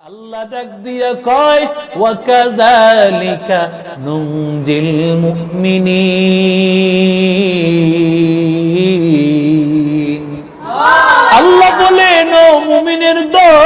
আল্লাহ ডাক দিয়া কয় ওয়াকাযালিকা নুনজিল মুমিনিন। আল্লাহ বলেন ও মুমিনের দল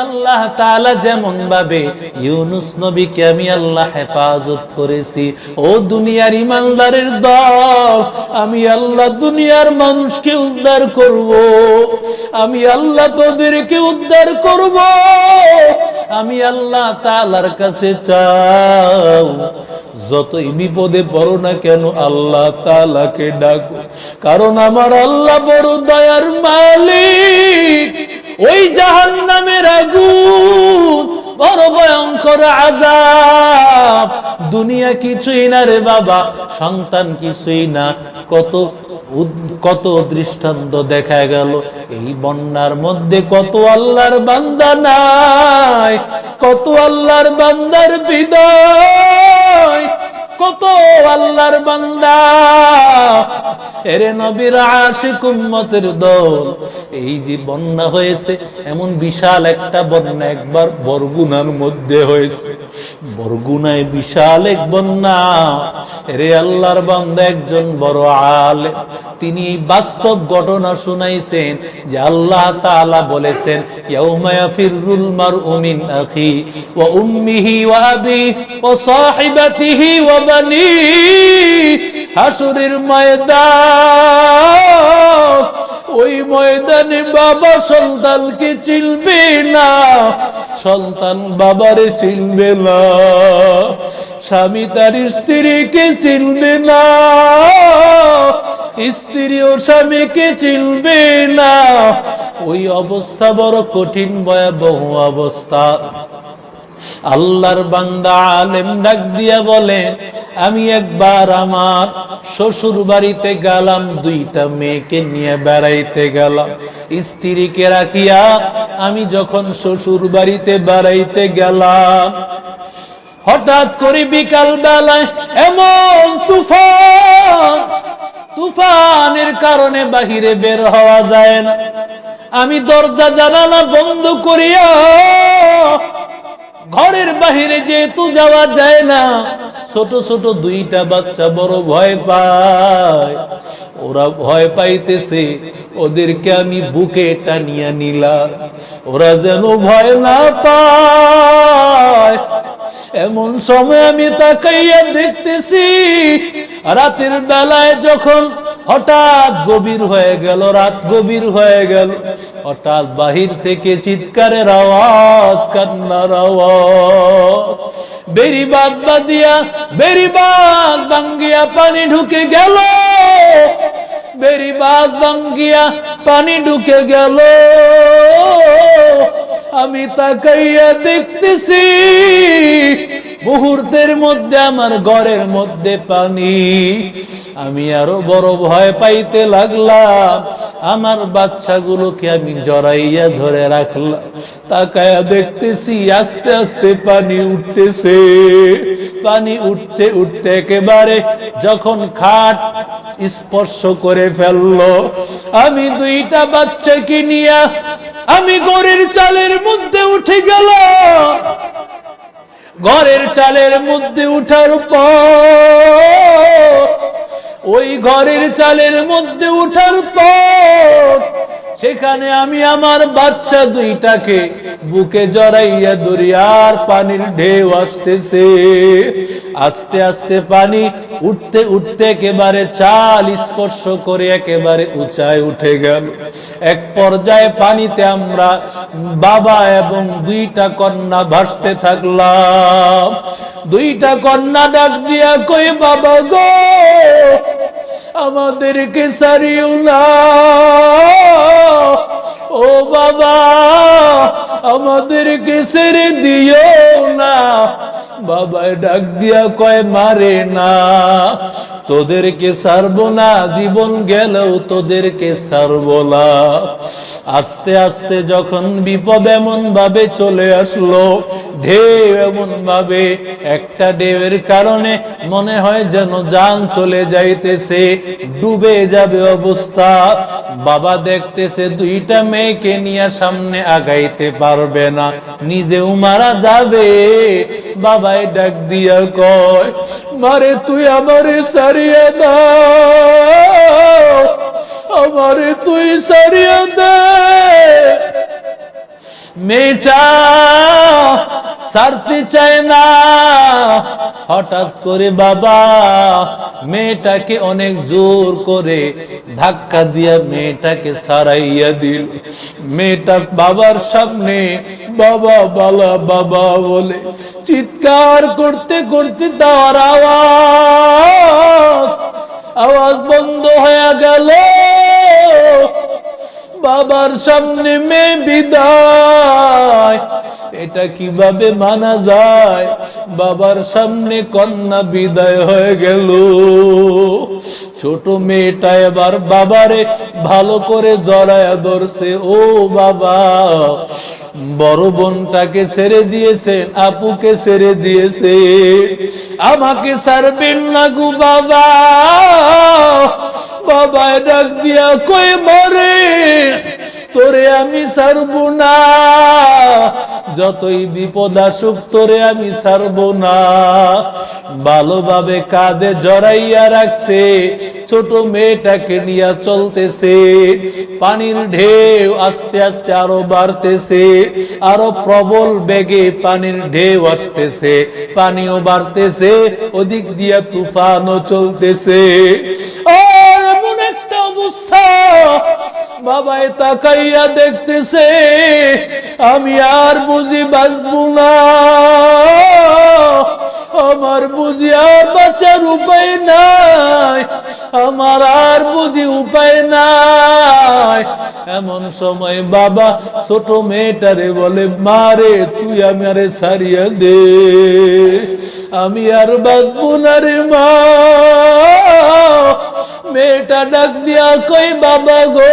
আল্লাহ তাআলা যেমন ভাবে, ইউনুস নবীকে আমি আল্লাহ হেফাজত করেছি। ও দুনিয়ার ইমানদারের দল, আমি আল্লাহ দুনিয়ার মানুষকে উদ্ধার করব। আমি আল্লাহ তোদেরকে উদ্ধার করব। আমি আল্লাহ তাআলার কাছে চাও। যতই বিপদে পড়ো না কেন আল্লাহ তালাকে ডাকো। কারণ আমার আল্লাহ বড় দয়ার মালিক। ওই জাহান নামের আগুন, বড় ভয়ঙ্কর আজাব দুনিয়া কিছুই না রে বাবা, সন্তান কিছুই না। কত কত দৃষ্টান্ত দেখা গেল। এই বন্যার মধ্যে কত আল্লাহর বান্দা নাই, কত আল্লাহর বান্দার বিদায়। কত আল্লাহর বান্দা। এরে নবীর আশিক উম্মতের দল। এই যে বন্যা হয়েছে, এমন বিশাল একটা বন্যা একবার বরগুনার মধ্যে হয়েছে। বরগুনায় বিশাল এক বন্যা। এরে আল্লাহর বান্দা একজন বড় আলে তিনি বাস্তব ঘটনা শুনাইছেন যে আল্লাহ তাআলা বলেছেন, ইয়াউমা ইয়াফিরুল মারউ মিন আখি ওয়া উম্মিহি ওয়া আবি ওয়া সাহিবাতিহি ওয়া বানি হাসুরের ময়দান। ওই ময়দানে বাবা সন্তানকে চিনবে না, সন্তান বাবারে চিনবে না। স্বামী তার স্ত্রীকে চিনবে না, স্ত্রী ও স্বামীকে চিনবে না। ওই অবস্থা বড় কঠিন, ভয়াবহ অবস্থা। আল্লাহর বান্দা আলেম ডাক দিয়া বলেন আমি একবার আমার শ্বশুর বাড়িতে গেলাম, দুইটা মেয়েকে নিয়ে বেড়াইতে গেলাম। স্ত্রীকে রাখিয়া আমি যখন শ্বশুর বাড়িতে বেড়াইতে গেলাম, হঠাৎ করে বিকাল বেলায় এমন তুফান, তুফানের কারণে বাহিরে বের হওয়া যায় না। আমি দরজা জানালা বন্ধ করিয়া ঘরের বাহিরে যেহেতু যাওয়া যায় না, ছোট ছোট দুইটা বাচ্চা বড় ভয় পায়। ওরা ভয় পাইতেছে, ওদেরকে আমি বুকে টানিয়া নিলাম। ওরা যেন ভয় না পায়। এমন সময় আমি তাকাইয়া দেখতেছি, রাতের বেলায় যখন হঠাৎ গভীর হয়ে গেল, রাত গভীর হয়ে গেল হঠাৎ বাহির থেকে চিৎকারের আওয়াজ, কান্নার আওয়াজ। বেরিবাদ বাদিয়া বেরিবাদ ভাঙ্গিয়া পানি ঢুকে গেল। বেরিবাদ ভাঙ্গিয়া পানি ঢুকে গেল। আমি তাকাইয়া দেখতেছি মুহূর্তের মধ্যে আমার ঘরের মধ্যে পানি। আমি আরও বড় ভয় পাইতে লাগলাম। আমার বাচ্চাগুলোকে আমি জড়াইয়া ধরে রাখলাম। তাকায়া দেখতেছি আস্তে আস্তে পানি উঠতেছে। পানি উঠতে উঠতে একেবারে যখন খাট স্পর্শ করে ফেলল, আমি দুইটা বাচ্চাকে নিয়ে আমি গড়ের চালের মধ্যে উঠে গেল ঘরের চালের মধ্যে উঠার পর, ওই ঘরের চালের মধ্যে উঠার পর, সেখানে আমি আমার বাচ্চা দুইটাকে বুকে জড়াইয়া দরিয়ার পানির ঢেউ আসতেছে। আস্তে আস্তে পানি উঠতে উঠতে একেবারে চাল স্পর্শ করে একেবারে উঁচায় উঠে গেল। এক পর্যায়ে পানিতে আমরা বাবা এবং দুইটা কন্যা ভাসতে থাকলাম। দুইটা কন্যা ডাক দিয়া কই বাবা গো, আমাদেরকে সারিও না। ও বাবা, আমাদেরকে ছেড়ে দিও না। বাবা ডাক দিয়া কয়, মারে না, তোদেরকে ছাড়বো না, জীবন গেলেও তোদেরকে ছাড়বো না। আস্তে আস্তে যখন বিপদ এমন ভাবে চলে আসলো, ঢেউ এমন ভাবে একটা ঢেউয়ের কারণে মনে হয় যেন যান চলে যাইতেছে, ডুবে যাবে অবস্থা। বাবা দেখতেছে দুইটা মেয়েকে নিয়ে সামনে আগাইতে পারবে না, নিজেও মারা যাবে। বাবাই ডাক দিয়া কয় মারে তুই আমারে সারিয়ে দাও আমারে তুই সারিয়ে দে। মেয়েটা সারতে চায় না। হঠাৎ করে বাবা মেয়েটাকে অনেক জোর করে ধাক্কা দিয়া মেয়েটাকে সারাইয়া দিল। মেয়েটা বাবার সামনে, বাবা, বালা, বাবা বলে চিৎকার করতে করতে তার আওয়াজ আওয়াজ বন্ধ হয়ে গেল। বাবার সামনে মেয়ে বিদায় এটা কীভাবে মানা যায়? বাবার সামনে কন্যা বিদায় হয়ে গেল। ছোট মেয়েটা এবার বাবারে ভালো করে জড়ায় ধরছে। ও বাবা, বড় বোনটাকে ছেড়ে দিয়েছে, আপুকে ছেড়ে দিয়েছে। আমাকে ছাড়বেন না গু বাবা। বাবায় ডাক দিয়া কই মরে তোরে আমি ছাড়ব না। যতই বিপদ আসুক, তোরে আমি ছাড়ব না। ভালোভাবে কাঁধে জড়াইয়া রাখছে, ছোট মেয়েটাকে নিয়ে চলতেছে। পানির ঢেউ আস্তে আস্তে আরও বাড়তেছে, আরও প্রবল বেগে পানির ঢেউ আসতেছে। পানিও বাড়তেছে, ওদিক দিয়া তুফানও চলতেছে। বাবাই তাকাইয়া দেখতেছে, আমি আর বুঝি বাঁচব না। আমার বুঝি আর বাঁচার উপায় নাই, আমার আর বুঝি উপায় নাই। এমন সময় বাবা ছোট মেয়েটারে বলে মারে তুই আমারে সারিয়া দে, আমি আর বাঁচব না রে মা। মেয়েটা ডাক দিয়া কই বাবা গো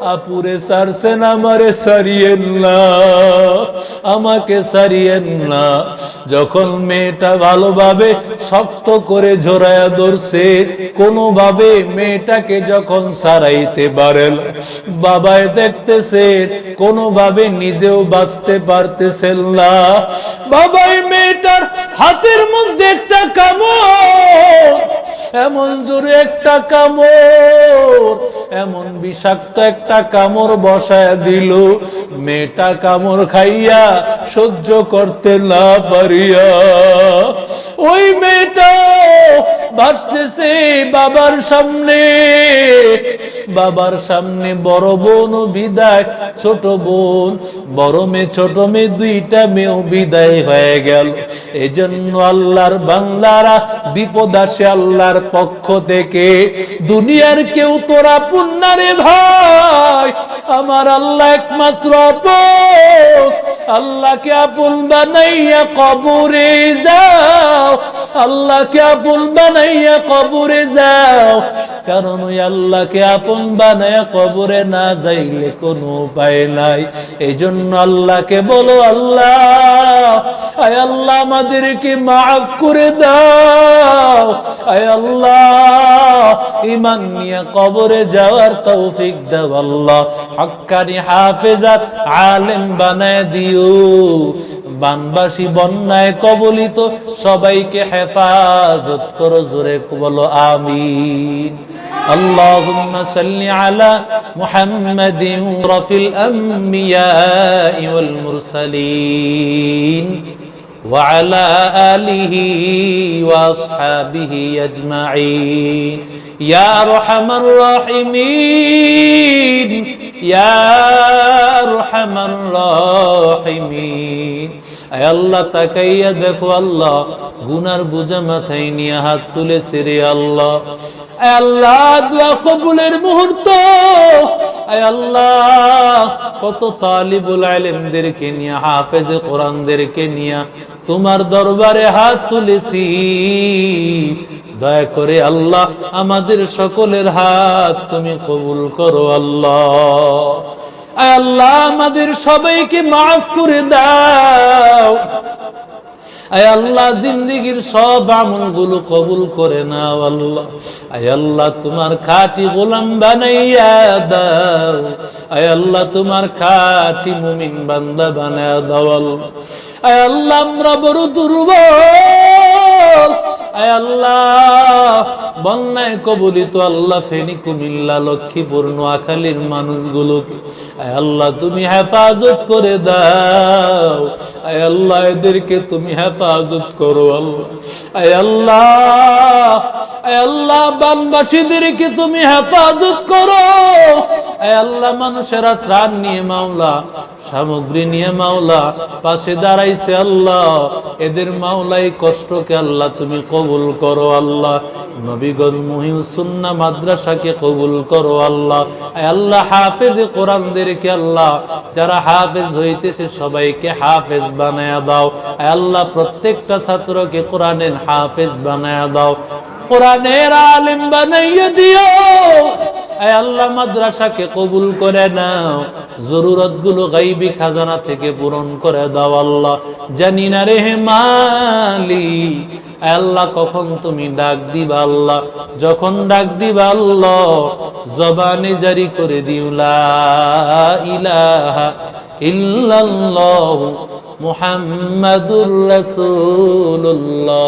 আপুরে সারছেন আমারে সারিয়েন না, আমাকে সারিয়েন না। যখন মেয়েটা ভালোভাবে শক্ত করে ঝোরায়া ধরছে, কোনোভাবে মেয়েটাকে যখন সারাইতে পারেন বাবায় দেখতেছে, কোনোভাবে নিজেও বাঁচতে পারতেছেন না। বাবাই মেয়েটার হাতের মধ্যে একটা কামড়, এমন জোরে একটা কামড়, এমন বিষাক্ত একটা কামড় বসায় দিল। মেয়েটা কামড় খাইয়া সহ্য করতে না পারিয়া ওই মেয়েটা ভাসতেছে বাবার সামনে। বাবার সামনে বড় বোন বিদায়, ছোট বোন। বড় মেয়ে, ছোট মেয়ে, দুইটা মেয়েও বিদায় হয়ে গেল। এজন্য আল্লাহর বাংলারা বিপদ আসে আল্লাহর পক্ষ থেকে। দুনিয়ার কেউ তোরা পুন্নারে ভাই, আমার আল্লাহ একমাত্র আল্লাহকে আপন বানাইয়া কবরে যাও। আল্লাহকে আপন বানাইয়া কবরে যাও। কারণ ওই আল্লাহকে আপন বানাইয়া কবরে না যাইলে কোনো উপায় নাই। এই জন্য আল্লাহকে বলো, আল্লাহ, আয় আল্লাহ আমাদেরকে মাফ করে দাও। আয় আল্লাহ ইমান নিয়ে কবরে যাওয়ার তৌফিক দাও আল্লাহ। হক্কানি হাফেজাত, আলেম বানায় দিও। বানবাসী বন্যায় কবলিত সবাইকে হেফাজত করো জোরে বলো আমিন اللهم صل على محمد رفي الأنبياء والمرسلين وعلى آله وأصحابه أجمعين يا أرحم الراحمين يا أرحم الراحمين আয় আল্লাহ তাকাইয়া দেখো আল্লাহ, গুনার বুঝা মাথায় নিয়ে হাত তুলে সেরে আল্লাহ। আল্লাহ, দোয়া কবুলের মুহূর্ত। আল্লাহ, কত তালিবুল আলেমদেরকে নিয়ে, হাফেজে কোরআনদেরকে নিয়ে তোমার দরবারে হাত তুলেছি। দয়া করে আল্লাহ, আমাদের সকলের হাত তুমি কবুল করো আল্লাহ। আল্লাহ আমাদের সবাইকে মাফ করে দাও। আয় আল্লাহ, জিন্দিগির সব আমলগুলো কবুল করে নাও আল্লাহ। আয় আল্লাহ, তোমার খাটি গোলাম বানাইয়া দাও। আয় আল্লাহ, তোমার খাটি মুমিন বান্দা বানায়া দাও আল্লাহ। আয় আল্লাহ, আমরা বড় দুর্বল। আয় আল্লাহ। বন্যায় কবলিত আল্লাহ ফেনী কুমিল্লা, লক্ষ্মীপুর, নোয়াখালীর মানুষগুলোকে। আয় আল্লাহ, তুমি হেফাজত করে দাও। আয় আল্লাহ, এদেরকে তুমি হেফাজত করো আল্লাহ। আয় আল্লাহ আয় আল্লাহ, বানবাসীদেরকে তুমি হেফাজত করো। আল্লাহ মানুষেরা ত্রাণ নিয়ে মাওলা, সামগ্রী নিয়ে মাওলা, পাশে দাঁড়াইছে আল্লাহ। এদের মাওলাই কষ্টকে আল্লাহ তুমি কবুল করো আল্লাহ। নবীগঞ্জ মুহিউসুন্না মাদ্রাসাকে কবুল করো আল্লাহ। আল্লাহ হাফেজ কোরআনদেরকে আল্লাহ, যারা হাফেজ হইতেছে সবাইকে হাফেজ বানায়া দাও। আল্লাহ প্রত্যেকটা ছাত্রকে কোরআনের হাফেজ বানায়া দাও। কোরআনের আলিম বানাইয়া দিও। আল্লাহ মাদ্রাসাকে কবুল করে নাও। জরুরতগুলো গাইবি খাজানা থেকে পূরণ করে দাও আল্লাহ। জানি না রে মালি আল্লাহ কখন তুমি ডাক দিবা আল্লাহ? যখন ডাক দিবা আল্লাহ, জবানে জারি করে দিও, লা ইলাহা মুহাম্মাদুর রাসূলুল্লাহ।